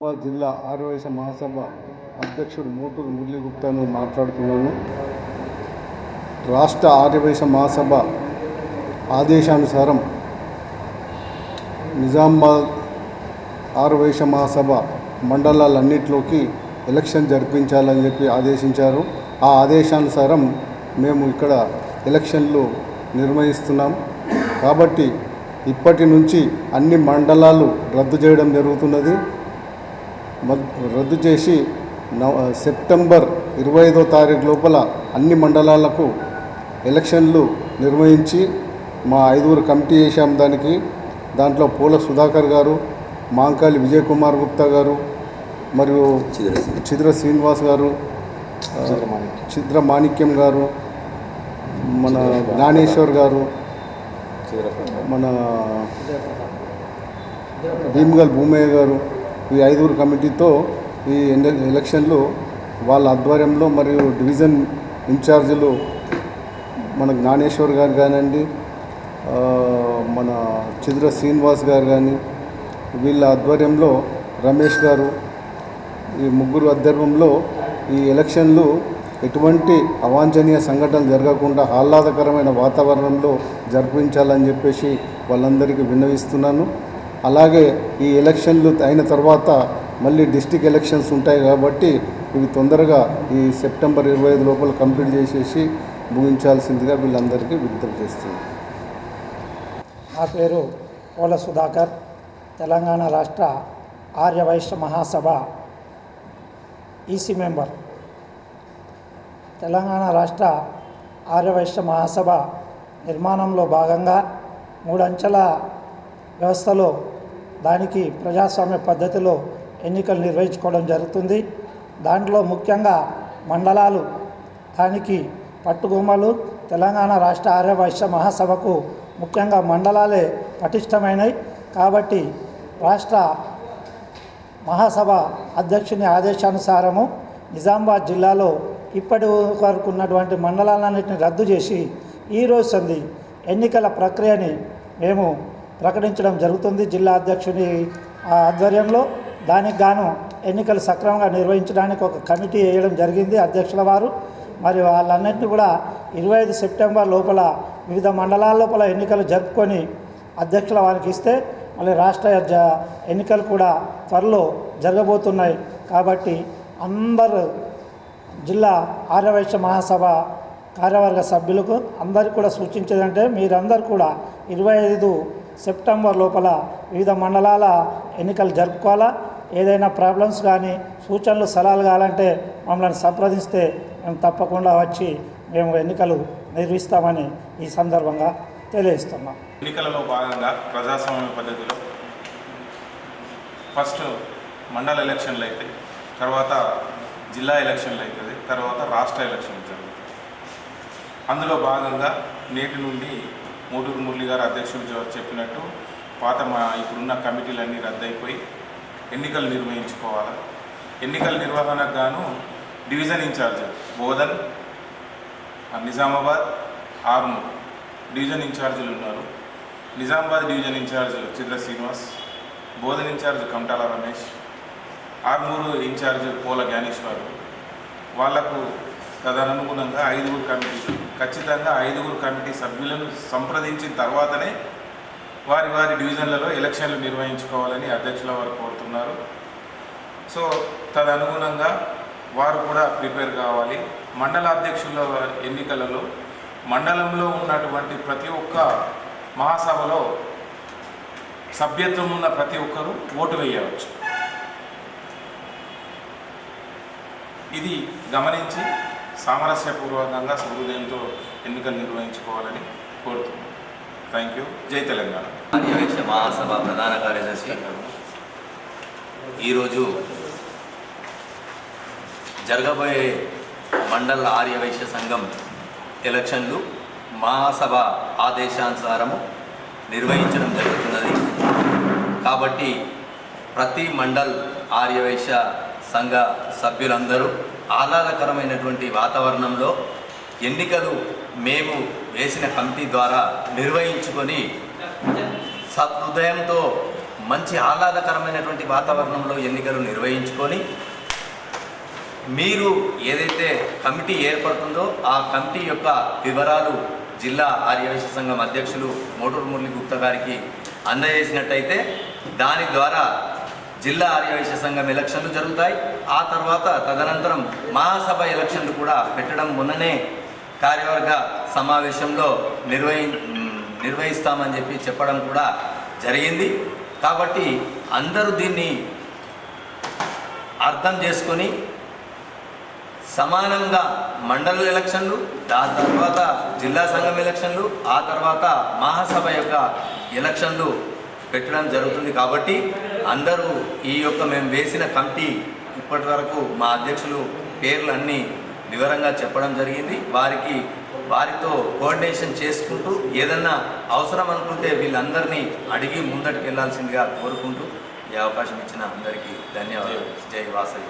జిల్లా ఆర్యవైశ్య మహాసభ అధ్యక్షుడు మోటూరు మురళీగుప్తాను మాట్లాడుతున్నాను రాష్ట్ర ఆర్యవైశ్య మహాసభ ఆదేశానుసారం నిజామాబాద్ ఆర్యవైశ్య మహాసభ మండలాలన్నింటిలోకి ఎలక్షన్ జరిపించాలని చెప్పి ఆదేశించారు. ఆ ఆదేశానుసారం మేము ఇక్కడ ఎలక్షన్లు నిర్వహిస్తున్నాం. కాబట్టి ఇప్పటి నుంచి అన్ని మండలాలు రద్దు చేయడం జరుగుతున్నది. రద్దు చేసి నవ సెప్టెంబర్ ఇరవై ఐదో తారీఖు లోపల అన్ని మండలాలకు ఎలక్షన్లు నిర్వహించి మా ఐదుగురు కమిటీ చేశాం దానికి. దాంట్లో పూల సుధాకర్ గారు మాంకాలి విజయ్ కుమార్ గుప్తా గారు మరియు చిద్ర శ్రీనివాస్ గారు చిద్ర మాణిక్యం గారు మన జ్ఞానేశ్వర్ గారు మన భీమ్గల్ భూమయ్య గారు ఈ ఐదుగురు కమిటీతో ఈ ఎలక్షన్లు వాళ్ళ ఆధ్వర్యంలో మరియు డివిజన్ ఇన్ఛార్జీలు మన జ్ఞానేశ్వర్ గారు కానివ్వండి మన చిద్ర శ్రీనివాస్ గారు కానీ వీళ్ళ ఆధ్వర్యంలో రమేష్ గారు ఈ ముగ్గురు ఆధ్వర్యంలో ఈ ఎలక్షన్లు ఎటువంటి అవాంఛనీయ సంఘటనలు జరగకుండా ఆహ్లాదకరమైన వాతావరణంలో జరిపించాలని చెప్పేసి వాళ్ళందరికీ విన్నవిస్తున్నాను. అలాగే ఈ ఎలక్షన్లు అయిన తర్వాత మళ్ళీ డిస్టిక్ ఎలక్షన్స్ ఉంటాయి కాబట్టి ఇవి తొందరగా ఈ సెప్టెంబర్ ఇరవై ఐదు లోపల కంప్లీట్ చేసేసి ముగించాల్సిందిగా వీళ్ళందరికీ విజ్ఞప్తి చేస్తుంది నా పేరు పోల సుధాకర్ తెలంగాణ రాష్ట్ర ఆర్యవైశ్య మహాసభ ఈసీ మెంబర్. తెలంగాణ రాష్ట్ర ఆర్యవైశ్య మహాసభ నిర్మాణంలో భాగంగా మూడంచెల వ్యవస్థలో దానికి ప్రజాస్వామ్య పద్ధతిలో ఎన్నికలు నిర్వహించుకోవడం జరుగుతుంది. దాంట్లో ముఖ్యంగా మండలాలు దానికి పట్టుగుమ్మలు తెలంగాణ రాష్ట్ర ఆర్యవైశ్య మహాసభకు ముఖ్యంగా మండలాలే పటిష్టమైనవి కాబట్టి రాష్ట్ర మహాసభ అధ్యక్షుని ఆదేశానుసారము నిజామాబాద్ జిల్లాలో ఇప్పటి వరకు ఉన్నటువంటి మండలాలన్నింటిని రద్దు చేసి ఈ రోజు సంది ఎన్నికల ప్రక్రియని మేము ప్రకటించడం జరుగుతుంది జిల్లా అధ్యక్షుని ఆ, ఆధ్వర్యంలో. దానికి గాను ఎన్నికలు సక్రమంగా నిర్వహించడానికి ఒక కమిటీ వేయడం జరిగింది అధ్యక్షుల వారు. మరి వాళ్ళన్నింటినీ కూడా ఇరవై ఐదు సెప్టెంబర్ లోపల వివిధ మండలాల లోపల ఎన్నికలు జరుపుకొని అధ్యక్షుల వారికి ఇస్తే మళ్ళీ రాష్ట్ర జ- ఎన్నికలు కూడా త్వరలో జరగబోతున్నాయి. కాబట్టి అందరు జిల్లా ఆర్యవైశ్య మహాసభ కార్యవర్గ సభ్యులకు అందరికీ కూడా సూచించేదంటే మీరందరూ కూడా ఇరవై ఐదు సెప్టెంబర్ లోపల వివిధ మండలాల ఎన్నికలు జరుపుకోవాలా? ఏదైనా ప్రాబ్లమ్స్ కానీ సూచనలు సలహాలు కావాలంటే మమ్మల్ని సంప్రదిస్తే మేము తప్పకుండా వచ్చి మేము ఎన్నికలు నిర్వహిస్తామని ఈ సందర్భంగా తెలియజేస్తున్నాం. ఎన్నికలలో భాగంగా ప్రజాస్వామ్య పద్ధతిలో ఫస్ట్ మండల ఎలక్షన్లు అవుతాయి తర్వాత జిల్లా ఎలక్షన్లు అవుతుంది తర్వాత రాష్ట్ర ఎలక్షన్లు జరుగుతాయి. అందులో భాగంగా నేటి నుండి మూటూరు మురళి గారు అధ్యక్షులు చెప్పినట్టు పాత మా ఇప్పుడున్న కమిటీలన్నీ రద్దయిపోయి ఎన్నికలు నిర్వహించుకోవాలి? ఎన్నికల నిర్వహణకు గాను division in charge Bodhan Nizamabad Armoor division ఇన్ఛార్జీలు ఉన్నారు. Nizamabad division in charge Chidra Srinivas Bodhan in charge Kamatala Ramesh Armoor in charge Pola Gnaneshwar. వాళ్ళకు తదనుగుణంగా ఐదుగురు కమిటీ ఖచ్చితంగా ఐదుగురు కమిటీ సభ్యులను సంప్రదించిన తర్వాతనే వారి వారి డివిజన్లలో ఎలక్షన్లు నిర్వహించుకోవాలని అధ్యక్షుల వారు కోరుతున్నారు. సో తదనుగుణంగా వారు కూడా ప్రిపేర్ కావాలి. మండల అధ్యక్షుల ఎన్నికలలో మండలంలో ఉన్నటువంటి ప్రతి ఒక్క మహాసభలో సభ్యత్వం ఉన్న ప్రతి ఒక్కరూ ఓటు వేయవచ్చు. ఇది గమనించి సామరస్యపూర్వకంగా సహృదయంతో ఎన్నికలు నిర్వహించుకోవాలని కోరుతున్నాను. థ్యాంక్ యూ జై తెలంగాణ. ఆర్యవైశ్య మహాసభ ప్రధాన కార్యదర్శి ఈరోజు జరగబోయే మండల ఆర్యవైశ్య సంఘం ఎలక్షన్లు మహాసభ ఆదేశానుసారము నిర్వహించడం జరుగుతున్నది. కాబట్టి ప్రతి మండల్ ఆర్యవైశ్య సంఘ సభ్యులందరూ ఆహ్లాదకరమైనటువంటి వాతావరణంలో ఎన్నికలు మేము వేసిన కమిటీ ద్వారా నిర్వహించుకొని సహృదయంతో మంచి ఆహ్లాదకరమైనటువంటి వాతావరణంలో ఎన్నికలు నిర్వహించుకొని మీరు ఏదైతే కమిటీ ఏర్పడుతుందో ఆ కమిటీ యొక్క వివరాలు జిల్లా ఆర్యవేశ సంఘం అధ్యక్షులు మోటూరు మురళి గుప్తా గారికి అందజేసినట్టయితే దాని ద్వారా జిల్లా ఆర్యవైశ్య సంఘం ఎలక్షన్లు జరుగుతాయి. ఆ తర్వాత తదనంతరం మహాసభ ఎలక్షన్లు కూడా పెట్టడం మొన్ననే కార్యవర్గ సమావేశంలో నిర్వహి నిర్వహిస్తామని చెప్పి చెప్పడం కూడా జరిగింది. కాబట్టి అందరూ దీన్ని అర్థం చేసుకొని సమానంగా మండల ఎలక్షన్లు దాని తర్వాత జిల్లా సంఘం ఎలక్షన్లు ఆ తర్వాత మహాసభ యొక్క ఎలక్షన్లు పెట్టడం జరుగుతుంది కాబట్టి అందరూ ఈ యొక్క మేము వేసిన కమిటీ ఇప్పటి వరకు మా అధ్యక్షులు పేర్లు అన్నీ వివరంగా చెప్పడం జరిగింది. వారికి వారితో కోఆర్డినేషన్ చేసుకుంటూ ఏదన్నా అవసరం అనుకుంటే వీళ్ళందరినీ అడిగి ముందటికి వెళ్ళాల్సిందిగా కోరుకుంటూ ఈ అవకాశం ఇచ్చిన అందరికీ ధన్యవాదాలు. జై వాసవి.